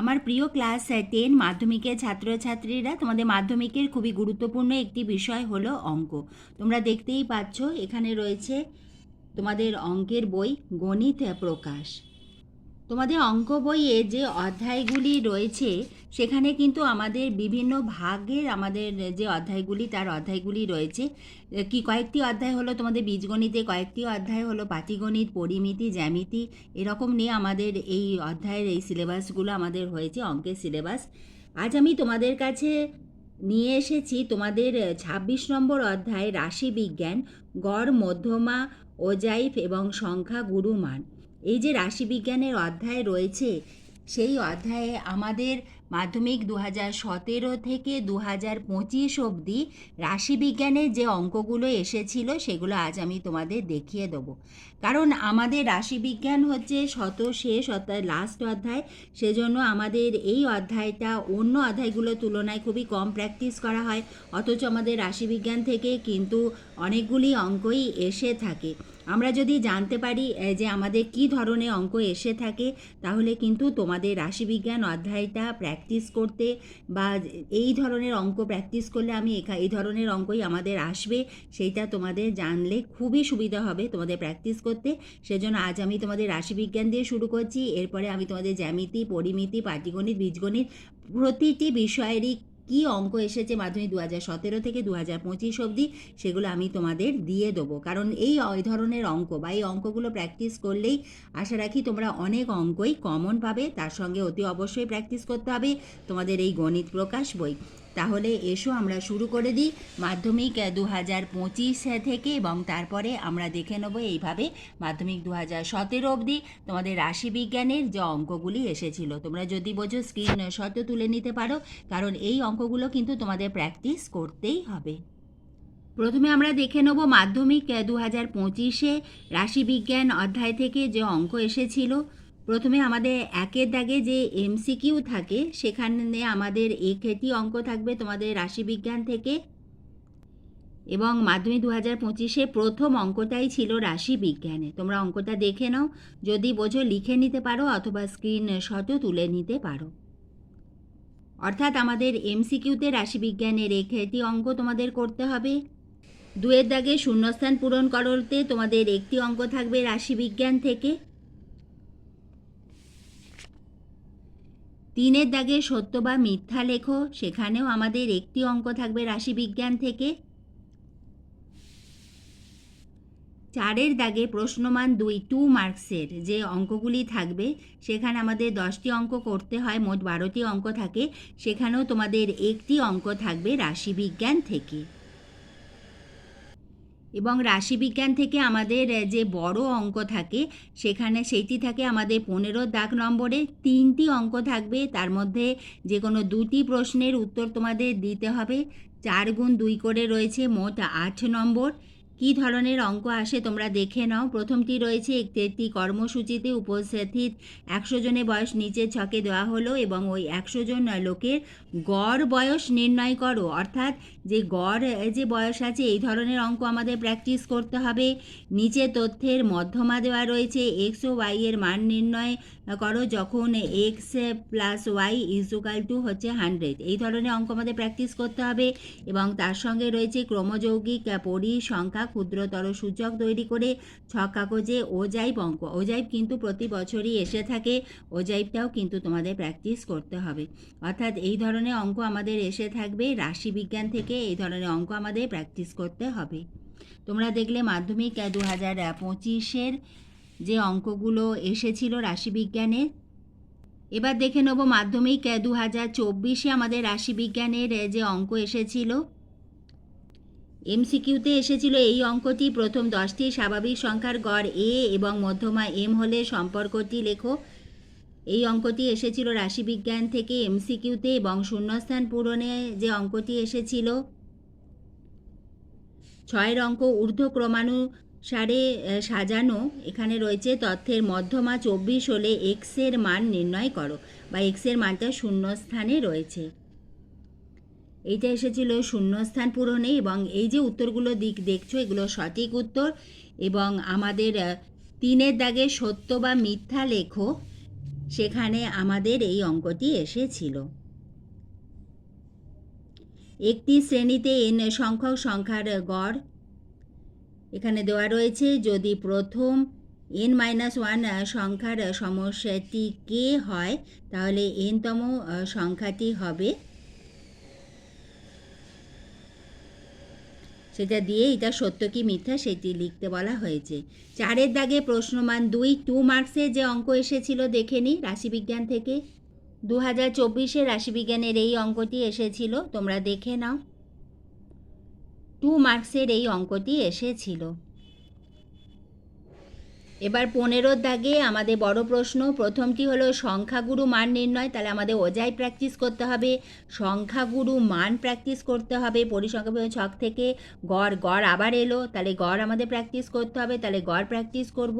আমার প্রিয় class ten মাধ্যমিকের ছাত্রছাত্রীরা তোমাদের মাধ্যমিকের খুবই গুরুত্বপূর্ণ একটি বিষয় হলো অঙ্ক। তোমরা দেখতেই পাচ্ছ, এখানে রয়েছে তোমাদের অঙ্কের বই গণিত প্রকাশ। তোমাদের অঙ্ক বইয়ে যে অধ্যায়গুলি রয়েছে, সেখানে কিন্তু আমাদের বিভিন্ন ভাগের আমাদের যে অধ্যায়গুলি, তার অধ্যায়গুলি রয়েছে। কি কয়েকটি অধ্যায় হলো তোমাদের বীজগণিতে, কয়েকটি অধ্যায় হলো পাটিগণিত, পরিমিতি, জ্যামিতি, এরকম নিয়ে আমাদের এই অধ্যায়ের এই সিলেবাসগুলো আমাদের হয়েছে, অঙ্কের সিলেবাস। আজ আমি তোমাদের কাছে নিয়ে এসেছি তোমাদের ছাব্বিশ নম্বর অধ্যায়, রাশি বিজ্ঞান, গড়, মধ্যমা, ওজাইফ এবং সংখ্যা, গুরুমান। এই যে রাশিবিজ্ঞানের অধ্যায় রয়েছে সেই অধ্যায়ে আমাদের মাধ্যমিক দু হাজার সতেরো থেকে দু হাজার পঁচিশ অবধি রাশিবিজ্ঞানের যে অঙ্কগুলো এসেছিল সেগুলো আজ আমি তোমাদের দেখিয়ে দেবো। কারণ আমাদের রাশিবিজ্ঞান হচ্ছে শত শেষ অর্থাৎ লাস্ট অধ্যায়। সেজন্য আমাদের এই অধ্যায়টা অন্য অধ্যায়গুলোর তুলনায় খুবই কম প্র্যাকটিস করা হয়। অথচ আমাদের রাশিবিজ্ঞান থেকে কিন্তু অনেকগুলি অঙ্কই এসে থাকে। আমরা যদি জানতে পারি যে আমাদের কি ধরনের অঙ্ক এসে থাকে, তাহলে কিন্তু তোমাদের রাশিবিজ্ঞান অধ্যায়টা প্র্যাকটিস করতে বা এই ধরনের অঙ্ক প্র্যাকটিস করলে আমি এখা- এই ধরনের অঙ্কই আমাদের আসবে। সেইটা তোমাদের জানলে খুবই সুবিধা হবে তোমাদের প্র্যাকটিস করতে। সেজন্য আজ আমি তোমাদের রাশিবিজ্ঞান দিয়ে শুরু করছি। এরপরে আমি তোমাদের জ্যামিতি, পরিমিতি, পাটিগণিত, বীজগণিত প্রতিটি বিষয়েরই কি অঙ্ক এসেছে মাধ্যমিক দু হাজার সতেরো থেকে দু হাজার পঁচিশ অবধি, সেগুলো আমি তোমাদের দিয়ে দেবো। কারণ এই ওই ধরনের অঙ্ক বা এই অঙ্কগুলো প্র্যাকটিস করলেই আশা রাখি তোমরা অনেক অঙ্কই কমন পাবে। তার সঙ্গে অতি অবশ্যই প্র্যাকটিস করতে হবে তোমাদের এই গণিত প্রকাশ বই। তাহলে এসো আমরা শুরু করে দিই। মাধ্যমিক দু হাজার পঁচিশ থেকে এবং তারপরে আমরা দেখে নেব এইভাবে মাধ্যমিক দু হাজার সতেরো অবধি তোমাদের রাশিবিজ্ঞানের যে অঙ্কগুলি এসেছিল। তোমরা যদি বোঝো স্ক্রিন শটও তুলে নিতে পারো, কারণ এই অঙ্কগুলো কিন্তু তোমাদের প্র্যাকটিস করতেই হবে। প্রথমে আমরা দেখে নেব মাধ্যমিক দু হাজার পঁচিশে রাশিবিজ্ঞান অধ্যায় থেকে যে অঙ্ক এসেছিল। প্রথমে আমাদের একের দাগে যে এমসিকিউ থাকে, সেখানে আমাদের একটি অঙ্ক থাকবে তোমাদের রাশিবিজ্ঞান থেকে। এবং মাধ্যমিক দু হাজার পঁচিশে প্রথম অঙ্কটাই ছিল রাশি বিজ্ঞানে তোমরা অঙ্কটা দেখে নাও, যদি বোঝো লিখে নিতে পারো অথবা স্ক্রিন শটও তুলে নিতে পারো। অর্থাৎ আমাদের এমসিকিউতে রাশিবিজ্ঞানের একটি অঙ্ক তোমাদের করতে হবে। দুয়ের দাগে শূন্যস্থান পূরণ করতে তোমাদের একটি অঙ্ক থাকবে রাশিবিজ্ঞান থেকে। তিনের দাগে সত্য বা মিথ্যা লেখো, সেখানেও আমাদের একটি অঙ্ক থাকবে রাশিবিজ্ঞান থেকে। চারের দাগে প্রশ্নমান দুই টু মার্কসের যে অঙ্কগুলি থাকবে, সেখানে আমাদের দশটি অঙ্ক করতে হয়, মোট বারোটি অঙ্ক থাকে, সেখানেও তোমাদের একটি অঙ্ক থাকবে রাশিবিজ্ঞান থেকে। এবং রাশিবিজ্ঞান থেকে আমাদের যে বড় অঙ্ক থাকে, সেখানে সেইটি থাকে আমাদের পনেরো দাগ নম্বরে। তিনটি অঙ্ক থাকবে, তার মধ্যে যে কোনো দুটি প্রশ্নের উত্তর তোমাদের দিতে হবে। চার গুণ দুই করে রয়েছে মোট আট নম্বর। কী ধরনের অঙ্ক আসে তোমরা দেখে নাও। প্রথমটি রয়েছে একটি কর্মসূচিতে উপস্থিত একশো জনের বয়স নিচের ছকে দেওয়া হলো এবং ওই একশো জন লোকের গড় বয়স নির্ণয় করো। অর্থাৎ যে গড় যে বয়স আছে, এই ধরনের অঙ্ক আমাদের প্র্যাকটিস করতে হবে। নিচে তথ্যের মধ্যমা দেওয়া রয়েছে এক্স ও ওয়াই এর মান নির্ণয় করো। যখন X plus Y equal to হচ্ছে হান্ড্রেড এই ধরনের অঙ্ক আমাদের প্র্যাকটিস করতে হবে এবং তার সঙ্গে রয়েছে ক্রমযৌগিক পরিসংখ্যা ক্ষুদ্রতর সূচক তৈরি করে ছক কাগজে ওজাইব অঙ্ক। ওজাইব কিন্তু প্রতি বছরই এসে থাকে। ওজাইবটাও কিন্তু তোমাদের প্র্যাকটিস করতে হবে। অর্থাৎ এই ধরনের অঙ্ক আমাদের এসে থাকবে। রাশিবিজ্ঞান থেকে এই ধরনের অঙ্ক আমাদের প্র্যাকটিস করতে হবে। তোমরা দেখলে মাধ্যমিক দু হাজার পঁচিশের যে অঙ্কগুলো এসেছিল রাশিবিজ্ঞানের এবার দেখে নেব মাধ্যমিক দু হাজার চব্বিশে আমাদের রাশিবিজ্ঞানের যে অঙ্ক এসেছিল। এমসিকিউতে এসেছিল এই অঙ্কটি। প্রথম দশটি স্বাভাবিক সংখ্যার গড় এ এবং মধ্যমা এম হলে সম্পর্কটি লেখো। এই অঙ্কটি এসেছিল রাশিবিজ্ঞান থেকে এমসিকিউতে এবং শূন্যস্থান পূরণে যে অঙ্কটি এসেছিল। ছয়ের অঙ্ক ঊর্ধ্বক্রমানুসারে সাজানো। এখানে রয়েছে তথ্যের মধ্যমা চব্বিশ হলে এক্সের মান নির্ণয় করো বা এক্সের মানটা শূন্যস্থানে রয়েছে। এইটা এসেছিল শূন্যস্থান পূরণে এবং এই যে উত্তরগুলো দিক দেখছ, এগুলো সঠিক উত্তর এবং আমাদের তিনের দাগে সত্য বা মিথ্যা লেখো, সেখানে আমাদের এই অঙ্কটি এসেছিল। একটি শ্রেণীতে এন সংখ্যক সংখ্যার গড় এখানে দেওয়া রয়েছে, যদি প্রথম এন মাইনাস ওয়ান সংখ্যার সমস্যাটি কে হয়, তাহলে এনতম সংখ্যাটি হবে সেটা দিয়ে এটা সত্য কি মিথ্যা সেটি লিখতে বলা হয়েছে। চারের দাগে প্রশ্নমান দুই টু মার্কসে যে অঙ্ক এসেছিল দেখে নিই রাশিবিজ্ঞান থেকে। দু হাজার চব্বিশে রাশিবিজ্ঞানের এই অঙ্কটি এসেছিল, তোমরা দেখে নাও। টু মার্কসের এই অঙ্কটি এসেছিল। এবার পনেরোর দাগে আমাদের বড় প্রশ্ন, প্রথমটি হলো সংখ্যাগুরু মান নির্ণয়, তাহলে আমাদের ওজাই প্র্যাকটিস করতে হবে। সংখ্যাগুরু মান প্র্যাকটিস করতে হবে পরিসংখ্যা ছক থেকে। গড় গড় আবার এলো, তাহলে গড় আমাদের প্র্যাকটিস করতে হবে, তাহলে গড় প্র্যাকটিস করব।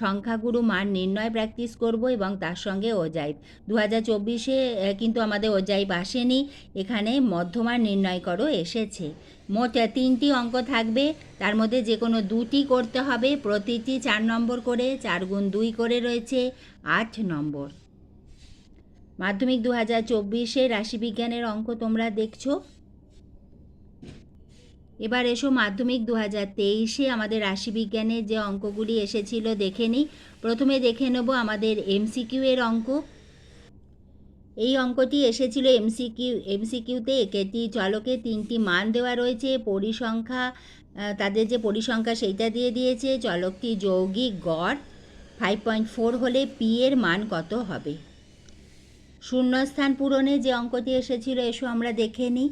সংখ্যাগুরু মান নির্ণয় প্র্যাকটিস করব এবং তার সঙ্গে ওজাইব দু হাজার চব্বিশে কিন্তু আমাদের ওজাইব আসেনি, এখানে মধ্যমান নির্ণয় করো, এসেছে। মোট তিনটি অঙ্ক থাকবে। তার মধ্যে যে কোনো দুটি করতে হবে। প্রতিটি চার নম্বর করে, চার গুণ দুই করে রয়েছে আট নম্বর। মাধ্যমিক দু হাজার চব্বিশে রাশিবিজ্ঞানের অঙ্ক তোমরা দেখছ। এবার এসো মাধ্যমিক দু হাজার তেইশে আমাদের রাশিবিজ্ঞানের যে অঙ্কগুলি এসেছিল দেখে নিই। প্রথমে দেখে নেব আমাদের এমসিকিউ এর অঙ্ক। এই অঙ্কটি এসেছিল এমসিকিউ এমসিকিউতে একটি চলকে তিনটি মান দেওয়া রয়েছে। পরিসংখ্যা তাদের যে পরিসংখ্যা সেইটা দিয়ে দিয়েছে। চলকটি যৌগিক গড় ফাইভ পয়েন্ট ফোর হলে পি এর মান কত হবে? শূন্যস্থান পূরণে যে অঙ্কটি এসেছিল, এসো আমরা দেখে নিই।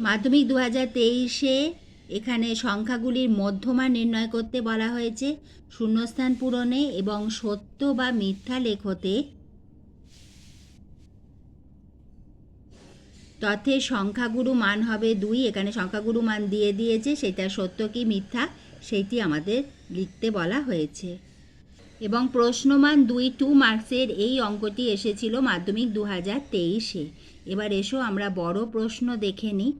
মাধ্যমিক দু হাজার তেইশে এখানে সংখ্যাগুলির মধ্যমা নির্ণয় করতে বলা হয়েছে। শূন্যস্থান পূরণে এবং সত্য বা মিথ্যা লেখতে তথ্যের সংখ্যাগুরু মান হবে দুই। এখানে সংখ্যাগুরু মান দিয়ে দিয়েছে, সেটা সত্য কি মিথ্যা সেইটি আমাদের লিখতে বলা হয়েছে। এবং প্রশ্নমান দুই টু মার্কসের এই অঙ্কটি এসেছিল মাধ্যমিক দু হাজার তেইশে। এবার এসো আমরা বড় প্রশ্ন দেখে নিই।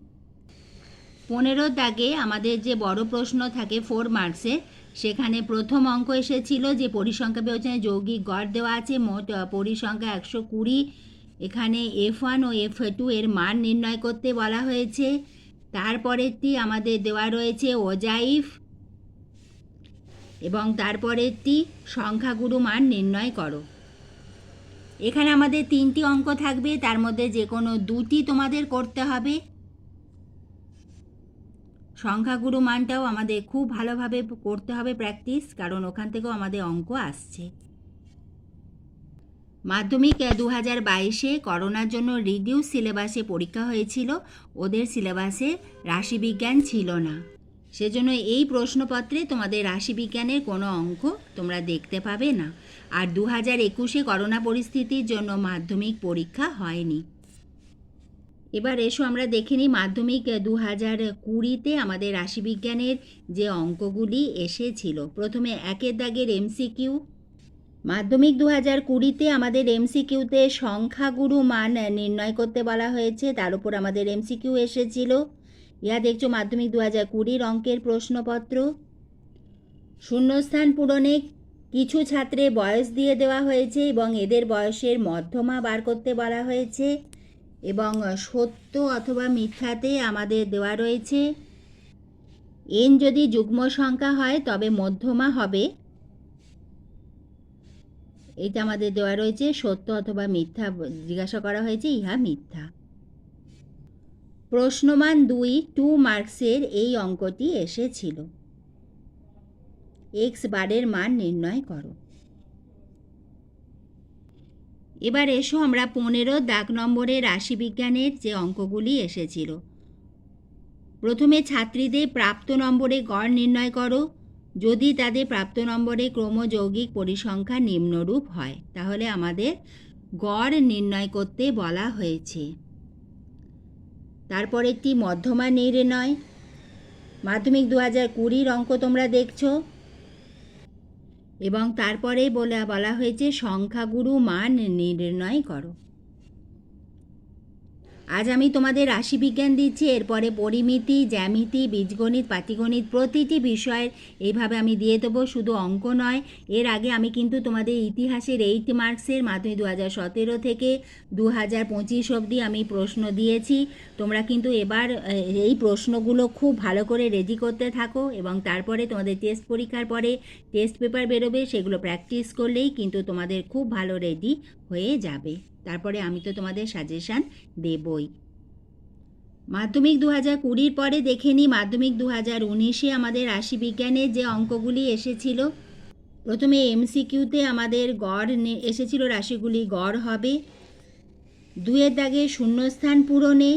পনেরো দাগে আমাদের যে বড় প্রশ্ন থাকে ফোর মার্কসে সেখানে প্রথম অঙ্ক এসেছিল যে পরিসংখ্যা বিবেচনায় যৌগিক গড় দেওয়া আছে, মোট পরিসংখ্যা একশো কুড়ি। এখানে এফ ওয়ান ও এফ টু এর মান নির্ণয় করতে বলা হয়েছে। তারপরেরটি আমাদের দেওয়া রয়েছে ওজাইফ এবং তারপরেরটি সংখ্যাগুরু মান নির্ণয় করো। এখানে আমাদের তিনটি অঙ্ক থাকবে, তার মধ্যে যে কোনো দুটি তোমাদের করতে হবে। সংখ্যাগুরু মানটাও আমাদের খুব ভালোভাবে করতে হবে প্র্যাকটিস, কারণ ওখান থেকেও আমাদের অঙ্ক আসছে। মাধ্যমিক দু হাজার বাইশে করোনার জন্য রিডিউস সিলেবাসে পরীক্ষা হয়েছিল। ওদের সিলেবাসে রাশিবিজ্ঞান ছিল না। সেজন্য এই প্রশ্নপত্রে তোমাদের রাশিবিজ্ঞানের কোনো অঙ্ক তোমরা দেখতে পাবে না। আর দু হাজার একুশে করোনা পরিস্থিতির জন্য মাধ্যমিক পরীক্ষা হয়নি। এবার এসো আমরা দেখে নিই মাধ্যমিক দু হাজার কুড়িতে আমাদের রাশিবিজ্ঞানের যে অঙ্কগুলি এসেছিল। প্রথমে একের দাগের এমসিকিউ মাধ্যমিক দু হাজার কুড়িতে আমাদের এমসিকিউতে সংখ্যাগুরু মান নির্ণয় করতে বলা হয়েছে, তার উপর আমাদের এমসিকিউ এসেছিল। ইহা দেখছ মাধ্যমিক দু হাজার কুড়ির অঙ্কের প্রশ্নপত্র। শূন্যস্থান পূরণে কিছু ছাত্রে বয়স দিয়ে দেওয়া হয়েছে এবং এদের বয়সের মধ্যমা বার করতে বলা হয়েছে। এবং সত্য অথবা মিথ্যাতে আমাদের দেওয়া রয়েছে। এন যদি যুগ্ম সংখ্যা হয়, তবে মধ্যমা হবে। এটা আমাদের দেওয়া রয়েছে, সত্য অথবা মিথ্যা জিজ্ঞাসা করা হয়েছে, ইহা মিথ্যা। প্রশ্নমান দুই, টু মার্কসের এই অঙ্কটি এসেছিল। এক্স বারের মান নির্ণয় করো। এবার এসো আমরা পনেরো দাগ নম্বরের রাশিবিজ্ঞানের যে অঙ্কগুলি এসেছিল। প্রথমে ছাত্রীদের প্রাপ্ত নম্বরে গড় নির্ণয় করো। যদি তাদের প্রাপ্ত নম্বরে ক্রমযৌগিক পরিসংখ্যা নিম্নরূপ হয়, তাহলে আমাদের গড় নির্ণয় করতে বলা হয়েছে। তারপর একটি মধ্যমা নির্ণয়। মাধ্যমিক দু হাজার কুড়ির অঙ্ক তোমরা দেখছ। এবং তারপরেই বলে বলা হয়েছে সংখ্যাগুরু মান নির্ণয় করো। আজ আমি তোমাদের রাশিবিজ্ঞান দিচ্ছি, এরপরে পরিমিতি, জ্যামিতি, বীজগণিত, পাটিগণিত, প্রতিটি বিষয়ের এইভাবে আমি দিয়ে দেবো, শুধু অঙ্ক নয়। এর আগে আমি কিন্তু তোমাদের ইতিহাসের এইট মার্কসের মাধ্যমে দু হাজার সতেরো থেকে দু হাজার পঁচিশ অবধি আমি প্রশ্ন দিয়েছি। তোমরা কিন্তু এবার এই প্রশ্নগুলো খুব ভালো করে রেডি করতে থাকো এবং তারপরে তোমাদের টেস্ট পরীক্ষার পরে টেস্ট পেপার বেরোবে, সেগুলো প্র্যাকটিস করলেই কিন্তু তোমাদের খুব ভালো রেডি হয়ে যাবে। তারপরে আমি তো তোমাদের সাজেশান দেবই। মাধ্যমিক দু হাজার কুড়ির পরে দেখে নিই মাধ্যমিক দু হাজার উনিশে আমাদের রাশি বিজ্ঞানের যে অঙ্কগুলি এসেছিল, প্রথমে এমসিকিউতে আমাদের গড় এসেছিল রাশিগুলি গড় হবে দুয়ের দাগে শূন্যস্থান পূরণে,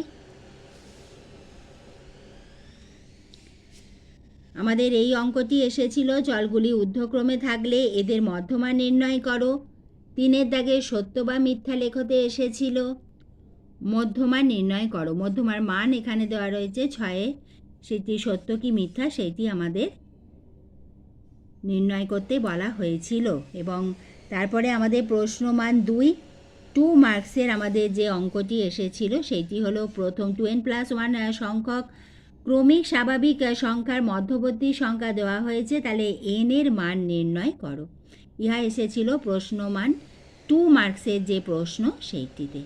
আমাদের এই অঙ্কটি এসেছিল জলগুলি ঊর্ধ্বক্রমে থাকলে এদের মধ্যমা নির্ণয় করো। তিনের দাগে সত্য বা মিথ্যা লেখতে এসেছিল। মধ্যমা নির্ণয় করো। মধ্যমার মান এখানে দেওয়া রয়েছে ছয়ে। সেটি সত্য কি মিথ্যা সেটি আমাদের নির্ণয় করতে বলা হয়েছিল। এবং তারপরে আমাদের প্রশ্নমান দুই। টু মার্কসের আমাদের যে অঙ্কটি এসেছিল সেটি হলো প্রথম টু এন প্লাস ওয়ান সংখ্যক। ক্রমিক স্বাভাবিক সংখ্যার মধ্যবর্তী সংখ্যা দেওয়া হয়েছে। তাহলে এন এর মান নির্ণয় করো। ইহা এসেছিল প্রশ্নমান টু মার্কসের যে প্রশ্ন সেইটিতে।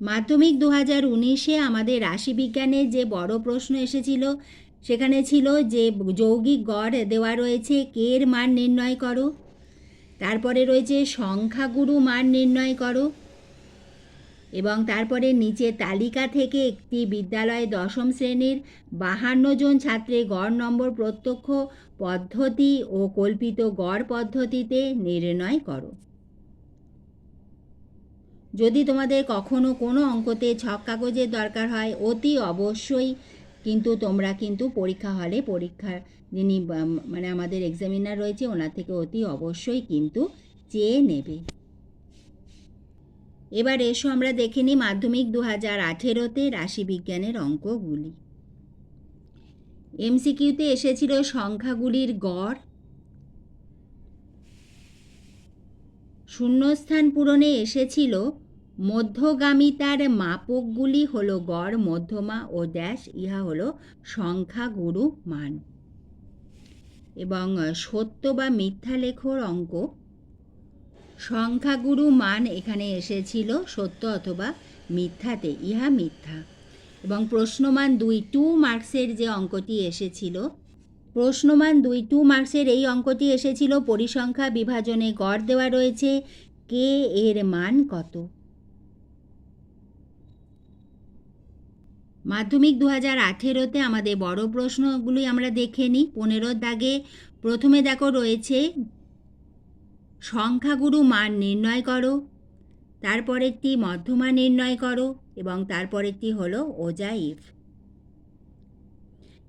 মাধ্যমিক দু হাজার উনিশে আমাদের রাশিবিজ্ঞানের যে বড় প্রশ্ন এসেছিল, সেখানে ছিল যে যৌগিক গড় দেওয়া রয়েছে, কের মান নির্ণয় করো? তারপরে রয়েছে সংখ্যাগুরু মান নির্ণয় করো। এবং তারপরে নিচে তালিকা থেকে একটি বিদ্যালয়ে দশম শ্রেণির বাহান্ন জন ছাত্রের গড় নম্বর প্রত্যক্ষ পদ্ধতি ও কল্পিত গড় পদ্ধতিতে নির্ণয় করো। যদি তোমাদের কখনো কোনো অঙ্কতে ছক কাগজের দরকার হয়, অতি অবশ্যই কিন্তু তোমরা কিন্তু পরীক্ষা হলে পরীক্ষার যিনি মানে আমাদের এক্সামিনার রয়েছে, ওনার থেকে অতি অবশ্যই কিন্তু চেয়ে নেবে। এবার এসো আমরা দেখে নিই মাধ্যমিক দু হাজার আঠেরোতে রাশিবিজ্ঞানের অঙ্কগুলি। এমসিকিউতে এসেছিল সংখ্যাগুলির গড়। শূন্যস্থান পূরণে এসেছিল মধ্যগামিতার মাপকগুলি হলো গড়, মধ্যমা ও ড্যাশ, ইহা হলো সংখ্যাগুরু মান। এবং সত্য বা মিথ্যা লেখর অঙ্ক সংখ্যাগুরু মান এখানে এসেছিল সত্য অথবা মিথ্যাতে, ইহা মিথ্যা। এবং প্রশ্নমান দুই টু মার্কসের যে অঙ্কটি এসেছিল, প্রশ্নমান দুই টু মার্কসের এই অঙ্কটি এসেছিল পরিসংখ্যা বিভাজনে গড় দেওয়া রয়েছে, কে এর মান কত? মাধ্যমিক দু হাজার আঠেরোতে আমাদের বড় প্রশ্নগুলি আমরা দেখে নিই। পনেরোর দাগে প্রথমে দেখো রয়েছে সংখ্যাগুরু মান নির্ণয় করো। তারপরেরটি মধ্যমা নির্ণয় করো এবং তারপরেরটি হলো ওজাইফ।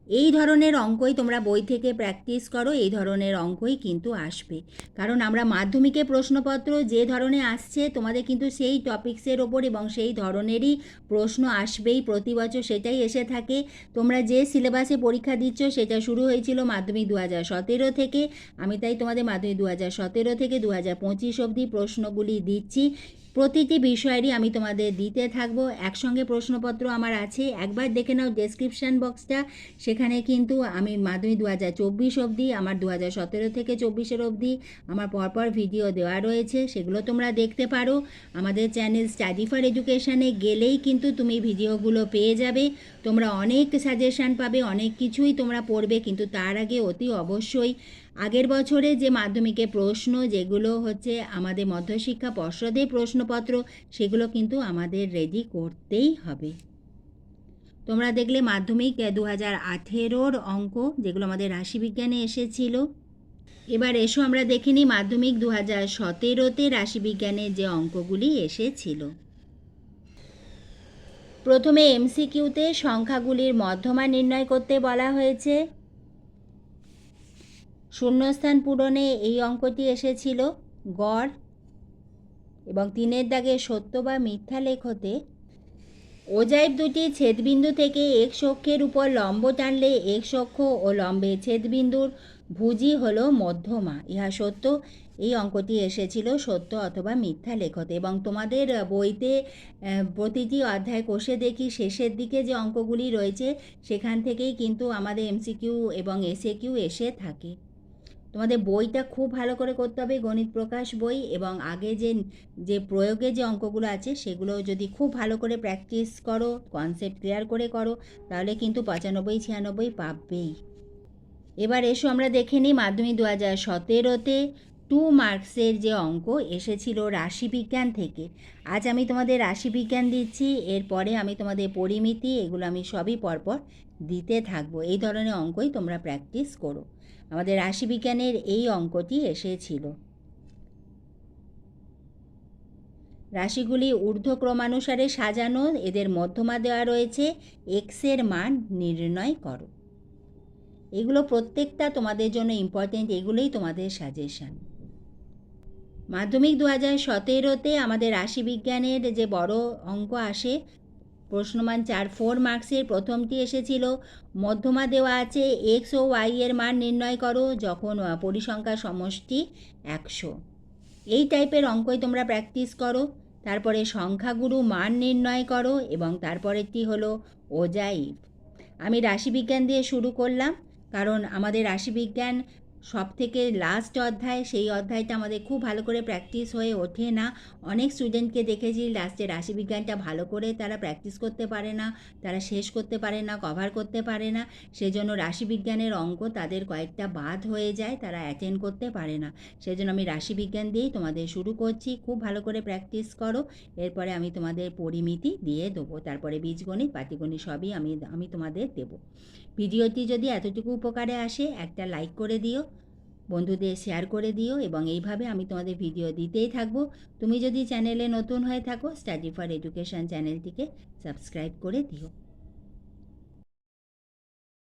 এই ধরনের অঙ্কই তোমরা বই থেকে প্র্যাকটিস করো, এই ধরনের অঙ্কই কিন্তু আসবে। কারণ আমরা মাধ্যমিকে প্রশ্নপত্র যে ধরনের আসছে, তোমাদের কিন্তু সেই টপিক্সের ওপর এবং সেই ধরনেরই প্রশ্ন আসবেই প্রতি বছর, সেটাই এসে থাকে। তোমরা যে সিলেবাসে পরীক্ষা দিচ্ছ, সেটা শুরু হয়েছিল মাধ্যমিক দু হাজার সতেরো থেকে। আমি তাই তোমাদের মাধ্যমিক দু হাজার সতেরো থেকে দু হাজার পঁচিশ অবধি প্রশ্নগুলি দিচ্ছি। প্রতিটি বিষয়েরই আমি তোমাদের দিতে থাকব। একসঙ্গে প্রশ্নপত্র আমার আছে। একবার দেখে নাও ডেসক্রিপশান বক্সটা সেখানে কিন্তু আমি মাধ্যমিক দু হাজার চব্বিশ অবধি, আমার দু হাজার সতেরো থেকে চব্বিশের অবধি আমার পরপর ভিডিও দেওয়া রয়েছে। সেগুলো তোমরা দেখতে পারো। আমাদের চ্যানেল স্টাডি ফর এডুকেশানে গেলেই কিন্তু তুমি ভিডিওগুলো পেয়ে যাবে। তোমরা অনেক সাজেশান পাবে, অনেক কিছুই তোমরা পড়বে, কিন্তু তার আগে অতি অবশ্যই আগের বছরে যে মাধ্যমিকে প্রশ্ন, যেগুলো হচ্ছে আমাদের মধ্যশিক্ষা পর্ষদে প্রশ্নপত্র, সেগুলো কিন্তু আমাদের রেডি করতেই হবে। তোমরা দেখলে মাধ্যমিক দু হাজার আঠেরোর অঙ্ক, যেগুলো আমাদের রাশিবিজ্ঞানে এসেছিল। এবার এসো আমরা দেখে নিই মাধ্যমিক দু হাজার সতেরোতে রাশিবিজ্ঞানের যে অঙ্কগুলি এসেছিল। প্রথমে এমসিকিউতে সংখ্যাগুলির মধ্যমা নির্ণয় করতে বলা হয়েছে। শূন্যস্থান পূরণে এই অঙ্কটি এসেছিল গড় এবং তিনের দাগে সত্য বা মিথ্যা লেখতে ওজাইব দুটি ছেদবিন্দু থেকে এক অক্ষের উপর লম্ব টানলে এক অক্ষ ও লম্বে ছেদবিন্দুর ভুজি হলো মধ্যমা। ইহা সত্য, এই অঙ্কটি এসেছিল সত্য অথবা মিথ্যা লেখতে এবং তোমাদের বইতে প্রতিটি অধ্যায় কোষে দেখি শেষের দিকে যে অঙ্কগুলি রয়েছে, সেখান থেকেই কিন্তু আমাদের এমসিকিউ এবং এসএ কিউ এসে থাকে। তোমাদের বইটা খুব ভালো করে করতে হবে, গণিত প্রকাশ বই এবং আগে যে যে প্রয়োগে যে অঙ্কগুলো আছে সেগুলো যদি খুব ভালো করে প্র্যাকটিস করো কনসেপ্ট ক্লিয়ার করে করো, তাহলে কিন্তু পঁচানব্বই, ছিয়ানব্বই পাবেই। এবার এসো আমরা দেখে নিই মাধ্যমিক দু হাজার সতেরোতে টু মার্কসের যে অঙ্ক এসেছিল রাশিবিজ্ঞান থেকে। আজ আমি তোমাদের রাশিবিজ্ঞান দিচ্ছি, এরপরে আমি তোমাদের পরিমিতি, এগুলো আমি সবই পরপর দিতে থাকব। এই ধরনের অঙ্কই তোমরা প্র্যাকটিস করো। আমাদের রাশিবিজ্ঞানের এই অঙ্কটি এসেছিল। রাশিগুলি ঊর্ধ্বক্রমানুসারে সাজানো, এদের মধ্যমা দেওয়া রয়েছে এক্সের মান নির্ণয় করো। এগুলো প্রত্যেকটা তোমাদের জন্য ইম্পর্টেন্ট এগুলোই তোমাদের সাজেশন মাধ্যমিক দু হাজার সতেরোতে আমাদের রাশিবিজ্ঞানের যে বড় অঙ্ক আসে প্রশ্নমান চার ফোর মার্কসের প্রথমটি এসেছিল। মধ্যমা দেওয়া আছে এক্স ও ওয়াই এর মান নির্ণয় করো যখন পরিসংখ্যা সমষ্টি একশো। এই টাইপের অঙ্কই তোমরা প্র্যাকটিস করো। তারপরে সংখ্যাগুরু মান নির্ণয় করো এবং তারপরেরটি হলো ওজাইভ আমি রাশিবিজ্ঞান দিয়ে শুরু করলাম, কারণ আমাদের রাশিবিজ্ঞান সব থেকে লাস্ট অধ্যায়, সেই অধ্যায়টা আমাদের খুব ভালো করে প্র্যাকটিস হয়ে ওঠে না। অনেক স্টুডেন্টকে দেখেছি লাস্টে রাশিবিজ্ঞানটা ভালো করে তারা প্র্যাকটিস করতে পারে না, তারা শেষ করতে পারে না কভার করতে পারে না। সেজন্য রাশিবিজ্ঞানের অঙ্ক তাদের কয়েকটা বাদ হয়ে যায়, তারা অ্যাটেন্ড করতে পারে না। সেজন্য আমি রাশিবিজ্ঞান দিয়েই তোমাদের শুরু করছি। খুব ভালো করে প্র্যাকটিস করো। এরপরে আমি তোমাদের পরিমিতি দিয়ে দেবো। তারপরে বীজগণিত পাটিগণিত সবই আমি আমি তোমাদের দেবো। ভিডিওটি যদি এতটুকু উপকারে আসে, একটা লাইক করে দিও, বন্ধুদের শেয়ার করে দিও এবং এইভাবে আমি তোমাদের ভিডিও দিতেই থাকব। তুমি যদি চ্যানেলে নতুন হয়ে থাকো স্টাডি ফর এডুকেশন চ্যানেলটিকে সাবস্ক্রাইব করে দিও।